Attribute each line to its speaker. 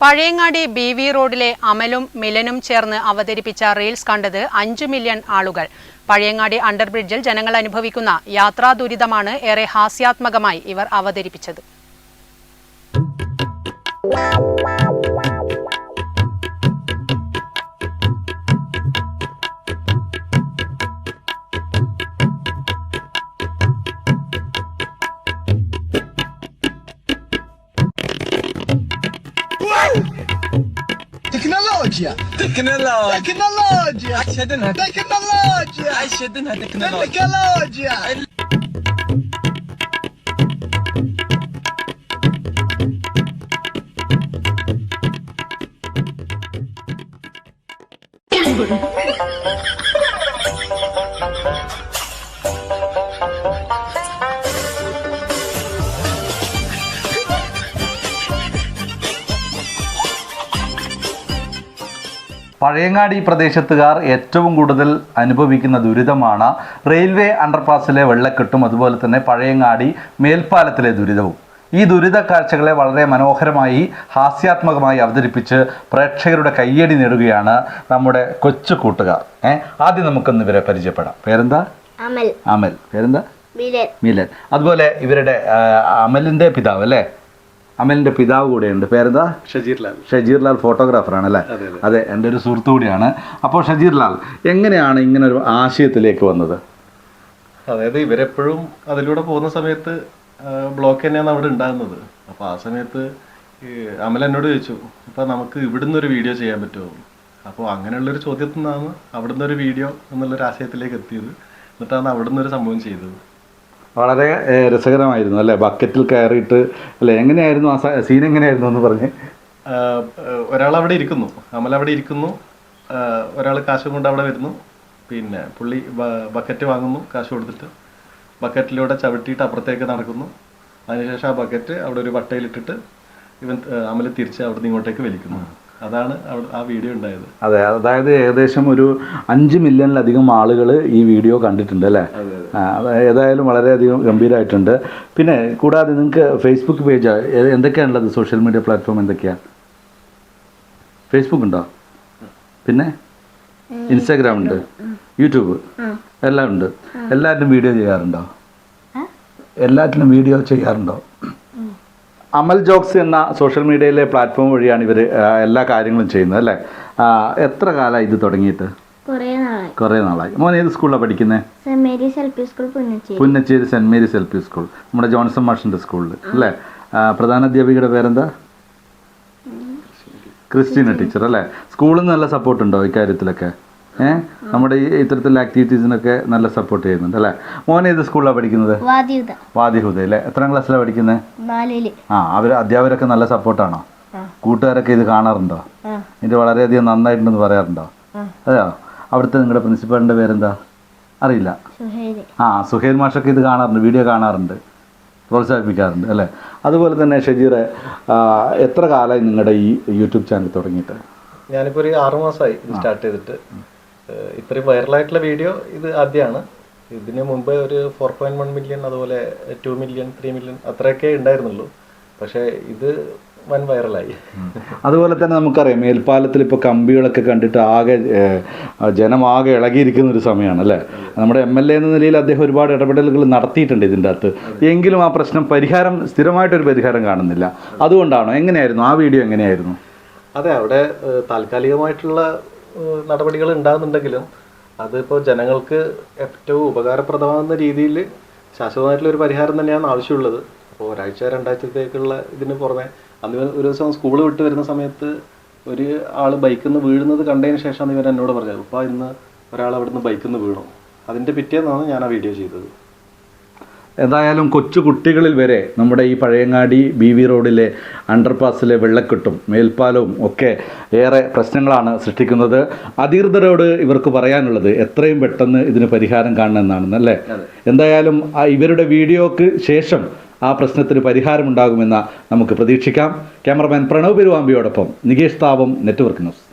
Speaker 1: Pazhayangadi B V റോഡിലെ അമലും മിലനും ചേർന്ന് അവതരിപ്പിച്ച റീൽസ് കണ്ടത് അഞ്ചു മില്യൺ ആളുകൾ. പഴയങ്ങാടി അണ്ടർബ്രിഡ്ജിൽ ജനങ്ങൾ അനുഭവിക്കുന്ന യാത്രാ ദുരിതമാണ് ഏറെ ഹാസ്യാത്മകമായി ഇവർ അവതരിപ്പിച്ചത്.
Speaker 2: تكنولوجيا
Speaker 3: تكنولوجيا
Speaker 2: تكنولوجيا
Speaker 3: شدنها
Speaker 2: تكنولوجيا
Speaker 3: شدنها تكنولوجيا
Speaker 2: تكنولوجيا
Speaker 4: പഴയങ്ങാടി പ്രദേശത്തുകാർ ഏറ്റവും കൂടുതൽ അനുഭവിക്കുന്ന ദുരിതമാണ് റെയിൽവേ അണ്ടർപാസിലെ വെള്ളക്കെട്ടും അതുപോലെ തന്നെ പഴയങ്ങാടി മേൽപ്പാലത്തിലെ ദുരിതവും. ഈ ദുരിത കാഴ്ചകളെ വളരെ മനോഹരമായി ഹാസ്യാത്മകമായി അവതരിപ്പിച്ച് പ്രേക്ഷകരുടെ കയ്യടി നേടുകയാണ് നമ്മുടെ കൊച്ചു കൂട്ടുകാർ. ഏഹ് ആദ്യം നമുക്കൊന്ന് ഇവരെ പരിചയപ്പെടാം. പേരെന്താ?
Speaker 5: അമൽ.
Speaker 4: അമൽ. പേരെന്താ?
Speaker 5: മിലൻ.
Speaker 4: അതുപോലെ ഇവരുടെ അമലിന്റെ പിതാവ് അല്ലേ? അമലിന്റെ പിതാവ് കൂടെയുണ്ട്. പേരെന്താ?
Speaker 6: ഷജീർ ഷജീർലാൽ
Speaker 4: ഷജീർ ലാൽ ഫോട്ടോഗ്രാഫറാണ് അല്ലേ
Speaker 6: അതെ,
Speaker 4: എന്റെ ഒരു സുഹൃത്തു കൂടിയാണ്. അപ്പോൾ ഷജീർലാൽ എങ്ങനെയാണ് ഇങ്ങനെ ഒരു ആശയത്തിലേക്ക് വന്നത്?
Speaker 6: അതായത് ഇവരെപ്പോഴും അതിലൂടെ പോകുന്ന സമയത്ത് ബ്ലോക്ക് തന്നെയാണ് അവിടെ ഉണ്ടാകുന്നത്. അപ്പോൾ ആ സമയത്ത് അമൽ എന്നോട് ചോദിച്ചു അപ്പോൾ നമുക്ക് ഇവിടുന്ന് ഒരു വീഡിയോ ചെയ്യാൻ പറ്റുമോ? അപ്പോൾ അങ്ങനെയുള്ളൊരു ചോദ്യത്തിൽ നിന്നാണ് അവിടുന്ന് ഒരു വീഡിയോ എന്നുള്ളൊരു ആശയത്തിലേക്ക് എത്തിയത്. എന്നിട്ടാണ് അവിടുന്ന് ഒരു സംഭവം ചെയ്തത്.
Speaker 4: വളരെ രസകരമായിരുന്നു അല്ലേ? ബക്കറ്റിൽ കയറിയിട്ട് അല്ലേ? എങ്ങനെയായിരുന്നു ആ സീൻ എങ്ങനെയായിരുന്നു എന്ന് പറഞ്ഞ്?
Speaker 6: ഒരാൾ അവിടെ ഇരിക്കുന്നു. അമൽ അവിടെ ഇരിക്കുന്നു ഒരാൾ കാശും കൊണ്ട് അവിടെ വരുന്നു. പിന്നെ പുള്ളി ബക്കറ്റ് വാങ്ങുന്നു കാശ് കൊടുത്തിട്ട്. ബക്കറ്റിലൂടെ ചവിട്ടിയിട്ട് അപ്പുറത്തേക്ക് നടക്കുന്നു. അതിനുശേഷം ആ ബക്കറ്റ് അവിടെ ഒരു വട്ടയിലിട്ടിട്ട് ഇവൻ അമല അമൽ തിരിച്ച് അവിടെ നിന്ന് ഇങ്ങോട്ടേക്ക് വലിക്കുന്നു. അതാണ് ആ വീഡിയോ ഉണ്ടായത്.
Speaker 4: അതെ അതായത് ഏകദേശം ഒരു അഞ്ച് മില്യണിലധികം ആളുകൾ ഈ വീഡിയോ കണ്ടിട്ടുണ്ട് അല്ലേ? ഏതായാലും വളരെയധികം ഗംഭീരമായിട്ടുണ്ട് പിന്നെ കൂടാതെ നിങ്ങൾക്ക് ഫേസ്ബുക്ക് പേജ് എന്തൊക്കെയാണുള്ളത്? സോഷ്യൽ മീഡിയ പ്ലാറ്റ്ഫോം എന്തൊക്കെയാണ് ഫേസ്ബുക്ക് ഉണ്ടോ? പിന്നെ? ഇൻസ്റ്റാഗ്രാം ഉണ്ട് യൂട്യൂബ് എല്ലാം ഉണ്ട്. എല്ലാറ്റിലും വീഡിയോ ചെയ്യാറുണ്ടോ? എല്ലാത്തിനും വീഡിയോ ചെയ്യാറുണ്ടോ? അമൽ ജോക്സ് എന്ന സോഷ്യൽ മീഡിയയിലെ പ്ലാറ്റ്ഫോം വഴിയാണ് ഇവർ എല്ലാ കാര്യങ്ങളും ചെയ്യുന്നത് അല്ലേ? എത്ര കാലമായി ഇത് തുടങ്ങിയിട്ട്?
Speaker 5: കുറേ നാളായി.
Speaker 4: മോൻ ഏത് സ്കൂളിലാണ് പഠിക്കുന്നത് Punnacheri. Saint Mary's L P school. നമ്മുടെ ജോൺസൺ മാഷിന്റെ സ്കൂളിൽ അല്ലേ? പ്രധാന അധ്യാപികയുടെ പേരെന്താ? ക്രിസ്റ്റീന ടീച്ചർ അല്ലേ? സ്കൂളിൽ നിന്ന് നല്ല സപ്പോർട്ട് ഉണ്ടോ ഇക്കാര്യത്തിലൊക്കെ നമ്മുടെ ഈ ഇത്തരത്തിലുള്ള ആക്ടിവിറ്റീസിനൊക്കെ നല്ല സപ്പോർട്ട് ചെയ്യുന്നുണ്ട് അല്ലേ? മോൻ ഏത് സ്കൂളിലാണ് പഠിക്കുന്നത്? വാദിഹുദ അല്ലേ? എത്രാം ക്ലാസ്സിലാണ് പഠിക്കുന്നത്?
Speaker 5: നാലിൽ.
Speaker 4: ആ അവർ അധ്യാപകരൊക്കെ നല്ല സപ്പോർട്ടാണോ കൂട്ടുകാരൊക്കെ ഇത് കാണാറുണ്ടോ? ഇത് വളരെയധികം നന്നായിട്ടുണ്ടെന്ന് പറയാറുണ്ടോ. അതെയോ? അവിടുത്തെ നിങ്ങളുടെ പ്രിൻസിപ്പാളിന്റെ പേരെന്താ? അറിയില്ല. ആ സുഹേൽ മാഷൊക്കെ ഇത് കാണാറുണ്ട് വീഡിയോ കാണാറുണ്ട് പ്രോത്സാഹിപ്പിക്കാറുണ്ട് അല്ലേ? അതുപോലെ തന്നെ ഷജീറെ എത്ര കാലമായി നിങ്ങളുടെ ഈ യൂട്യൂബ് ചാനൽ തുടങ്ങിയിട്ട്?
Speaker 6: ഞാനിപ്പോൾ ഒരു ആറുമാസമായി ഇത് സ്റ്റാർട്ട് ചെയ്തിട്ട്. ഇത്രയും വൈറലായിട്ടുള്ള വീഡിയോ ഇത് ആദ്യമാണ്. ഇതിന് മുമ്പ് ഒരു ഫോർ പോയിന്റ് വൺ മില്യൺ അതുപോലെ ടു മില്യൺ ത്രീ മില്യൺ അത്രയൊക്കെ ഉണ്ടായിരുന്നുള്ളൂ. പക്ഷേ ഇത് വൻ വൈറലായി.
Speaker 4: അതുപോലെ തന്നെ നമുക്കറിയാം മേൽപ്പാലത്തിൽ ഇപ്പോൾ കമ്പികളൊക്കെ കണ്ടിട്ട് ആകെ ജനം ആകെ ഇളകിയിരിക്കുന്ന ഒരു സമയമാണ് അല്ലേ? നമ്മുടെ എം എൽ എ എന്ന നിലയിൽ അദ്ദേഹം ഒരുപാട് ഇടപെടലുകൾ നടത്തിയിട്ടുണ്ട് ഇതിന്റെ അകത്ത്. എങ്കിലും ആ പ്രശ്നം പരിഹാരം സ്ഥിരമായിട്ടൊരു പരിഹാരം കാണുന്നില്ല. അതുകൊണ്ടാണോ? എങ്ങനെയായിരുന്നു? ആ വീഡിയോ എങ്ങനെയായിരുന്നു?
Speaker 6: അതെ അവിടെ താൽക്കാലികമായിട്ടുള്ള നടപടികൾ ഉണ്ടാകുന്നുണ്ടെങ്കിലും അതിപ്പോൾ ജനങ്ങൾക്ക് ഏറ്റവും ഉപകാരപ്രദമാകുന്ന രീതിയിൽ ശാശ്വതമായിട്ടുള്ള ഒരു പരിഹാരം തന്നെയാണ് ആവശ്യമുള്ളത്. അപ്പോൾ ഒരാഴ്ച രണ്ടാഴ്ചത്തേക്കുള്ള ഇതിന് പുറമെ അന്ന് ഒരു ദിവസം സ്കൂൾ വിട്ട് വരുന്ന സമയത്ത് ഒരു ആൾ ബൈക്കിൽ നിന്ന് വീഴുന്നത് കണ്ടതിന് ശേഷമാണ് ഇവൻ എന്നോട് പറഞ്ഞത്. അപ്പോൾ ഇന്ന് ഒരാൾ അവിടെ നിന്ന് ബൈക്കിൽ നിന്ന് വീണു. അതിന്റെ പിറ്റേന്നാണ് ഞാൻ ആ വീഡിയോ ചെയ്തത്.
Speaker 4: എന്തായാലും കൊച്ചു കുട്ടികളിൽ വരെ നമ്മുടെ ഈ പഴയങ്ങാടി ബി വി റോഡിലെ അണ്ടർപാസിലെ വെള്ളക്കെട്ടും മേൽപ്പാലവും ഒക്കെ ഏറെ പ്രശ്നങ്ങളാണ് സൃഷ്ടിക്കുന്നത്. അധികൃതരോട് ഇവർക്ക് പറയാനുള്ളത് എത്രയും പെട്ടെന്ന് ഇതിന് പരിഹാരം കാണണമെന്നാണ് അല്ലേ? എന്തായാലും ആ ഇവരുടെ വീഡിയോക്ക് ശേഷം ആ പ്രശ്നത്തിന് പരിഹാരമുണ്ടാകുമെന്ന് നമുക്ക് പ്രതീക്ഷിക്കാം. ക്യാമറമാൻ പ്രണവ് പെരുവാമ്പിയോടൊപ്പം നികേഷ് താപം നെറ്റ്വർക്ക് ന്യൂസ്.